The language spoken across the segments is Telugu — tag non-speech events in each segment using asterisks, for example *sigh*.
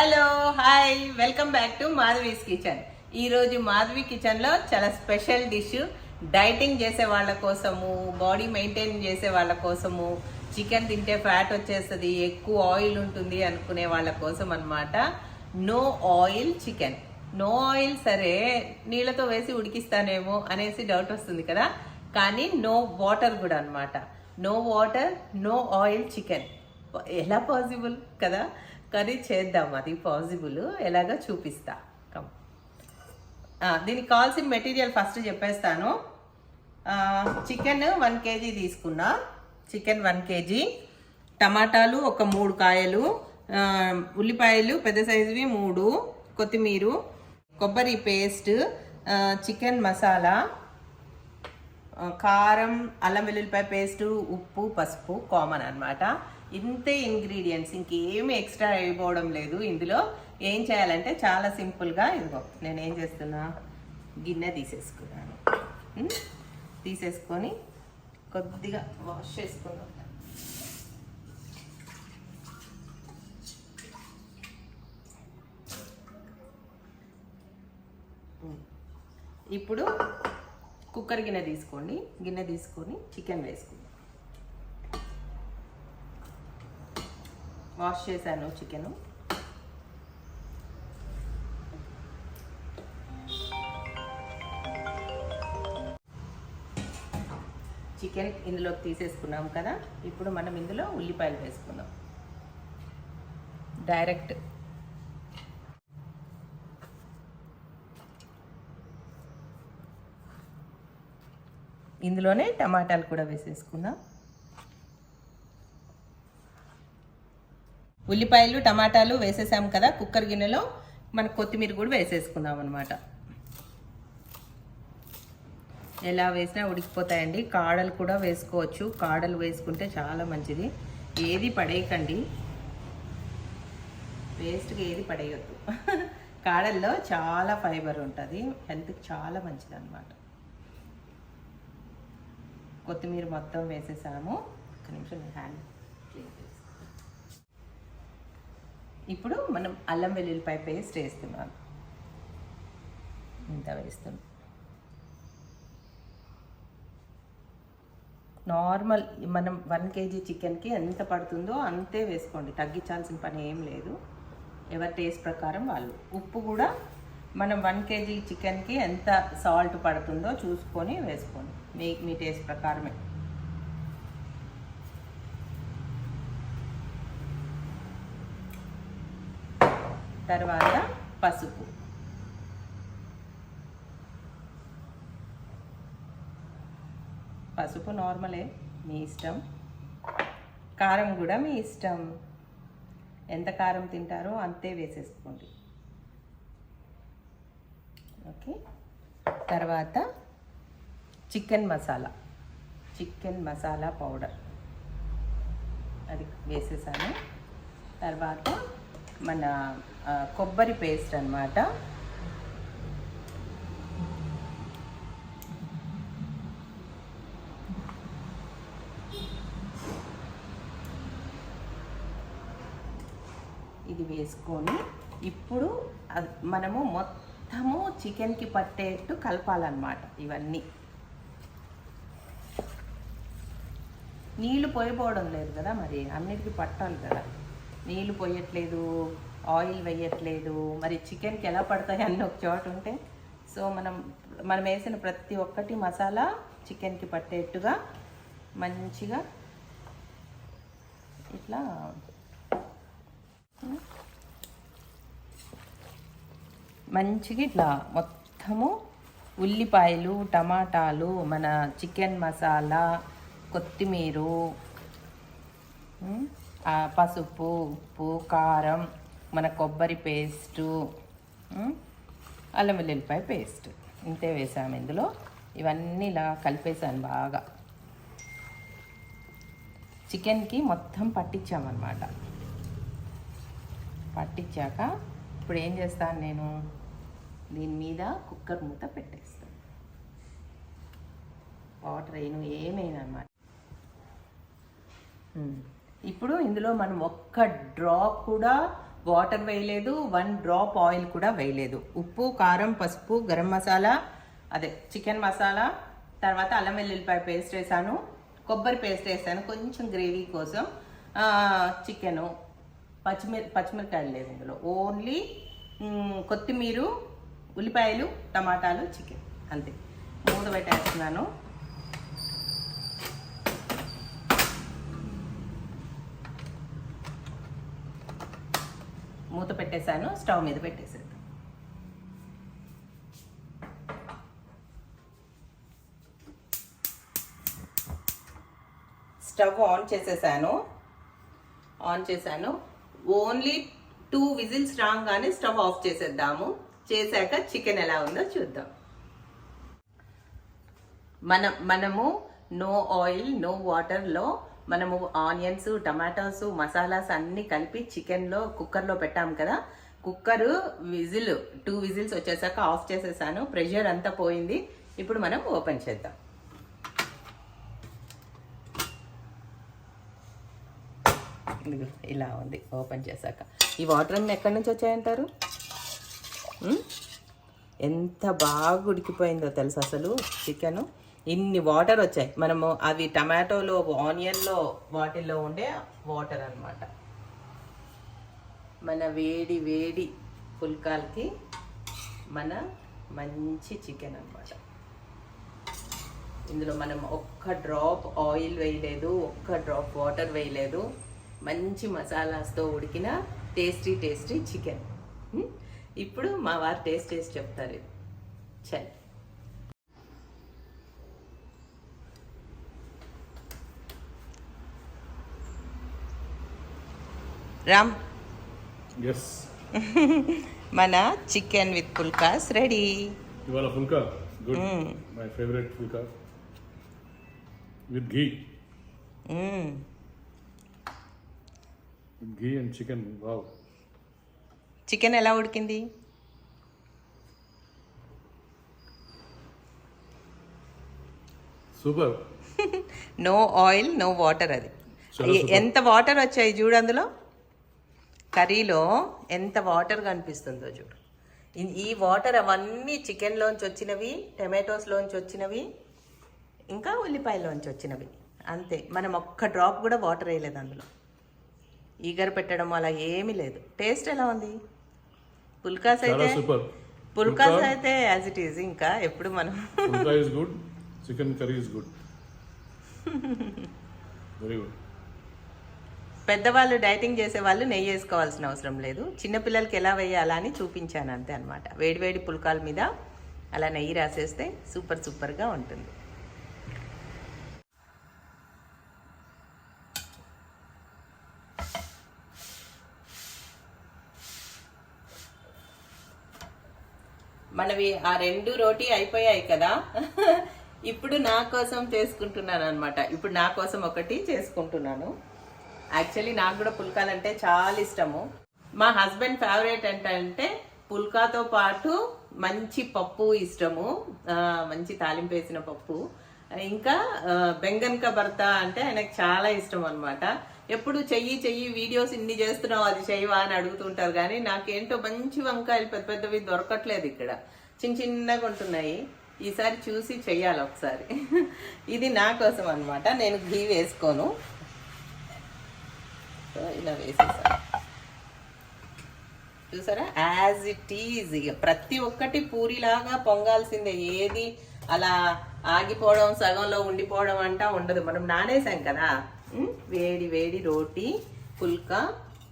Hello hi welcome back to Madhavi's kitchen. ఈరోజు మాధవి కిచెన్లో చాలా స్పెషల్ డిష్ డైటింగ్ చేసే వాళ్ళ కోసము బాడీ మెయింటైన్ చేసే వాళ్ళ కోసము చికెన్ తింటే ఫ్యాట్ వచ్చేస్తుంది ఎక్కువ ఆయిల్ ఉంటుంది అనుకునే వాళ్ళ కోసం అన్నమాట. No oil chicken. No oil సరే నీళ్ళతో వేసి ఉడికిస్తానేమో అనేసి డౌట్ వస్తుంది కదా. కానీ నో వాటర్ కూడా అన్నమాట. No water no oil chicken. ఎలా పాసిబుల్ కదా? కానీ చేద్దాం అది పాసిబుల్. ఎలాగో చూపిస్తా. కమ్ దీనికి కావాల్సిన మెటీరియల్ ఫస్ట్ చెప్పేస్తాను. చికెన్ వన్ కేజీ తీసుకున్నా. Chicken one KG. టమాటాలు ఒక మూడు కాయలు. ఉల్లిపాయలు పెద్ద సైజువి మూడు. కొత్తిమీర కొబ్బరి పేస్ట్ చికెన్ మసాలా కారం అల్లం వెల్లుల్లిపాయ పేస్ట్ ఉప్పు పసుపు కామన్ అన్నమాట. ఇంతే ఇంగ్రీడియంట్స్ ఇంకేమి ఎక్స్ట్రా అయిపోవడం లేదు. ఇందులో ఏం చేయాలంటే చాలా సింపుల్గా ఇదిగో నేను ఏం చేస్తున్నా? గిన్నె తీసేసుకున్నాను. తీసేసుకొని కొద్దిగా వాష్ చేసుకున్నాను ఇప్పుడు కుక్కర్ గిన్నె తీసుకోండి. గిన్నె తీసుకొని చికెన్ వేసుకుందాం. వాష్ చేశాను చికెన్. చికెన్ ఇందులోకి తీసేసుకున్నాం కదా. ఇప్పుడు మనం ఇందులో ఉల్లిపాయలు వేసుకుందాం. డైరెక్ట్ ఇందులోనే టమాటాలు కూడా వేసేసుకుందాం. ఉల్లిపాయలు టమాటాలు వేసేసాం కదా కుక్కర్ గిన్నెలో మనకు కొత్తిమీర కూడా వేసేసుకుందాం అనమాట ఎలా వేసినా ఉడికిపోతాయండి. కాడలు కూడా వేసుకోవచ్చు. కాడలు వేసుకుంటే చాలా మంచిది. ఏది పడేయకండి. వేస్ట్గా ఏది పడేయొద్దు. *laughs* కాడల్లో చాలా ఫైబర్ ఉంటుంది. హెల్త్కి చాలా మంచిది అనమాట కొత్తిమీర మొత్తం వేసేసాము. ఒక నిమిషం హ్యాండ్ క్లీన్ చేస్తాను ఇప్పుడు మనం అల్లం వెల్లుల్లిపాయ పేస్ట్ వేస్తున్నాను. ఇంత వేస్తున్నాం. నార్మల్ మనం వన్ కేజీ చికెన్కి ఎంత పడుతుందో అంతే వేసుకోండి. తగ్గించాల్సిన పని ఏం లేదు. ఎవరి టేస్ట్ ప్రకారం వాళ్ళు. ఉప్పు కూడా మనం వన్ కేజీ చికెన్కి ఎంత సాల్ట్ పడుతుందో చూసుకొని వేసుకోండి. మీ మీ టేస్ట్ ప్రకారమే. తర్వాత పసుపు. పసుపు నార్మలే మీ ఇష్టం. కారం కూడా మీ ఇష్టం. ఎంత కారం తింటారో అంతే వేసేసుకోండి. ఓకే. తర్వాత chicken masala. Chicken masala powder. అది వేసేసాను. తర్వాత మన కొబ్బరి పేస్ట్ అన్నమాట. ఇది వేసుకొని ఇప్పుడు మనము మొత్తము చికెన్కి పట్టేట్టు కలపాలన్నమాట ఇవన్నీ. నీళ్ళు పోయిపోవడం లేదు కదా మరి అన్నిటికీ పట్టాలి కదా. నీళ్ళు పోయట్లేదు ఆయిల్ వేయట్లేదు. మరి చికెన్కి ఎలా పడతాయి అన్న ఒక చోట ఉంటే సో మనం మనం వేసిన ప్రతి ఒక్కటి మసాలా చికెన్కి పట్టేట్టుగా మంచిగా ఇట్లా మంచిగా ఇట్లా మొత్తము ఉల్లిపాయలు టమాటాలు మన చికెన్ మసాలా కొత్తిమీర పసుపు ఉప్పు కారం మన కొబ్బరి పేస్టు అల్లం వెల్లుల్లిపాయ పేస్ట్ ఇంతే వేసాము ఇందులో. ఇవన్నీ ఇలా కలిపేసాను బాగా. చికెన్కి మొత్తం పట్టించామన్నమాట. పట్టించాక ఇప్పుడు ఏం చేస్తాను నేను? దీని మీద కుక్కర్ మూత పెట్టేస్తాను. వాటర్ అయిన ఏమైనా అన్నమాట. ఇప్పుడు ఇందులో మనం ఒక్క డ్రాప్ కూడా వాటర్ వేయలేదు వన్ డ్రాప్ ఆయిల్ కూడా వేయలేదు. ఉప్పు కారం పసుపు గరం మసాలా అదే చికెన్ మసాలా తర్వాత అల్లం వెల్లుల్లిపాయ పేస్ట్ వేసాను కొబ్బరి పేస్ట్ వేసాను కొంచెం గ్రేవీ కోసం. చికెను పచ్చిమిర పచ్చిమిరకాయలు లేదు ఇందులో. ఓన్లీ కొత్తిమీర ఉల్లిపాయలు టమాటాలు చికెన్. అంతే. మూత పెట్టేస్తున్నాను. మూత పెట్టేశాను స్టవ్ మీద పెట్టేసాను స్టవ్ ఆన్ చేసేసాను. ఆన్ చేశాను. ఓన్లీ టూ విజిల్స్ రాగానే స్టవ్ ఆఫ్ చేసేద్దాము. చేశాక చికెన్ ఎలా ఉందో చూద్దాం. మన మనము నో ఆయిల్ నో వాటర్లో మనము ఆనియన్స్ టమాటోస్ మసాలాస్ అన్నీ కలిపి చికెన్లో కుక్కర్లో పెట్టాం కదా. కుక్కరు విజిల్ టూ విజిల్స్ వచ్చేసాక ఆఫ్ చేసేసాను. ప్రెషర్ అంతా పోయింది. ఇప్పుడు మనం ఓపెన్ చేద్దాం. ఇలా ఉంది. ఓపెన్ చేశాక. ఈ వాటర్ అన్నీ ఎక్కడి నుంచి వచ్చాయంటారు? ఎంత బాగా ఉడికిపోయిందో తెలుసు అసలు చికెను? ఇన్ని వాటర్ వచ్చాయి. మనము అవి టమాటోలో ఆనియన్లో వాటిల్లో ఉండే వాటర్ అన్నమాట. మన వేడి వేడి పుల్కాలకి మన మంచి చికెన్ అన్నమాట. ఇందులో మనం ఒక్క డ్రాప్ ఆయిల్ వేయలేదు ఒక్క డ్రాప్ వాటర్ వేయలేదు. మంచి మసాలాస్తో ఉడికిన టేస్టీ టేస్టీ చికెన్ ఇప్పుడు మా వారు టేస్ట్ టేస్ట్ చెప్తారు చల్. రామ్. ఎస్ *laughs* మన చికెన్ విత్ పుల్కాస్ రెడీ ఇవాళ phulka good. My favourite phulka with ghee ghee and chicken wow chicken ఎలా ఉడికింది? Super no oil no water అది. ఎంత వాటర్ వచ్చాయి చూడు అందులో? కర్రీలో ఎంత వాటర్ కనిపిస్తుందో చూడు. ఈ వాటర్ అవన్నీ చికెన్లోంచి వచ్చినవి టమాటోస్లోంచి వచ్చినవి ఇంకా ఉల్లిపాయలోంచి వచ్చినవి. అంతే. మనం ఒక్క డ్రాప్ కూడా వాటర్ వేయలేదు అందులో. ఈగర్ పెట్టడం అలా ఏమీ లేదు. టేస్ట్ ఎలా ఉంది? పుల్కాస్ అయితే పుల్కాస్ అయితే యాజ్ ఇట్ ఈజ్ ఇంకా ఎప్పుడు మనం good chicken curry good very good పెద్దవాళ్ళు డైటింగ్ చేసే వాళ్ళు నెయ్యి వేసుకోవాల్సిన అవసరం లేదు. చిన్నపిల్లలకి ఎలా వేయాలా అని చూపించాను అంతే అనమాట వేడివేడి పుల్కాల మీద అలా నెయ్యి రాసేస్తే సూపర్ సూపర్గా ఉంటుంది. మనవి ఆ రెండు రోటీ అయిపోయాయి కదా. *laughs* ఇప్పుడు నా కోసం చేసుకుంటున్నాను అనమాట ఇప్పుడు నా కోసం ఒకటి చేసుకుంటున్నాను. యాక్చువల్లీ నాకు కూడా పుల్కాలంటే చాలా ఇష్టము. మా హస్బెండ్ ఫేవరెట్ ఏంటంటే పుల్కాతో పాటు మంచి పప్పు ఇష్టము. మంచి తాలింపు వేసిన పప్పు. ఇంకా బెంగన్క భర్త అంటే ఆయనకు చాలా ఇష్టం అనమాట ఎప్పుడు చెయ్యి చెయ్యి వీడియోస్ ఇన్ని చేస్తున్నావు అది చెయ్యవా అని అడుగుతుంటారు కానీ నాకేంటో మంచి వంకాయలు పెద్ద పెద్దవి దొరకట్లేదు ఇక్కడ. చిన్న చిన్నగా ఉంటున్నాయి. ఈసారి చూసి చెయ్యాలి ఒకసారి. ఇది నా కోసం అన్నమాట. నేను ఘీ వేసుకోను. సో ఇలా వేసేసాను చూసారా? యాజ్ ఇట్ ఈజ్ ఇక ప్రతి ఒక్కటి పూరిలాగా పొంగాల్సిందే. ఏది అలా ఆగిపోవడం సగంలో ఉండిపోవడం అంటా ఉండదు. మనం నానేసాం కదా. వేడి వేడి రోటీ పుల్కా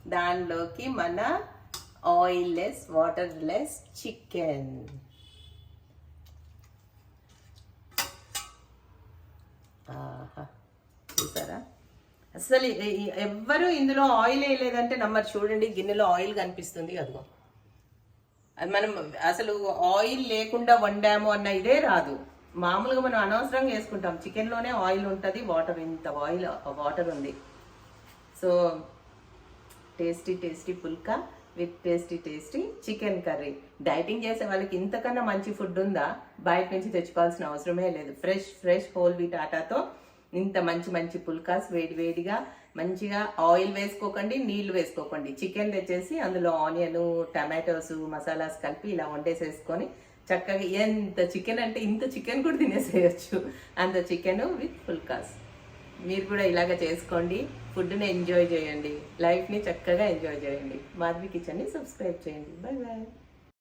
దానిలోకి మన oil less water less chicken ఆహా. చూసారా? అసలు ఎవ్వరూ ఎవ్వరు ఇందులో ఆయిల్ వేయలేదంటే నమ్మరు. చూడండి గిన్నెలో ఆయిల్ కనిపిస్తుంది అదిగో. అది మనం అసలు ఆయిల్ లేకుండా వండాము అన్న ఇదే రాదు. మామూలుగా మనం అనవసరంగా వేసుకుంటాం. చికెన్లోనే ఆయిల్ ఉంటుంది వాటర్ ఇంత ఆయిల్ వాటర్ ఉంది. So tasty tasty pulka with tasty tasty chicken curry dieting చేసే వాళ్ళకి ఇంతకన్నా మంచి ఫుడ్ ఉందా? బయట నుంచి తెచ్చుకోవాల్సిన అవసరమే లేదు. ఫ్రెష్ ఫ్రెష్ హోల్ వీట్ ఆటాతో ఇంత మంచి మంచి పుల్కాస్ వేడి వేడిగా మంచిగా ఆయిల్ వేసుకోకండి నీళ్ళు వేసుకోకండి. చికెన్ తెచ్చేసి అందులో ఆనియన్ టమాటోస్ మసాలాస్ కలిపి ఇలా వండేసేసుకొని చక్కగా ఎంత చికెన్ అంటే ఇంత చికెన్ కూడా తినేసేయచ్చు. అంత చికెన్ విత్ పుల్కాస్. మీరు కూడా ఇలాగ చేసుకోండి. ఫుడ్ని ఎంజాయ్ చేయండి. లైఫ్ని చక్కగా ఎంజాయ్ చేయండి. మాధవి కిచెన్ని సబ్స్క్రైబ్ చేయండి. Bye bye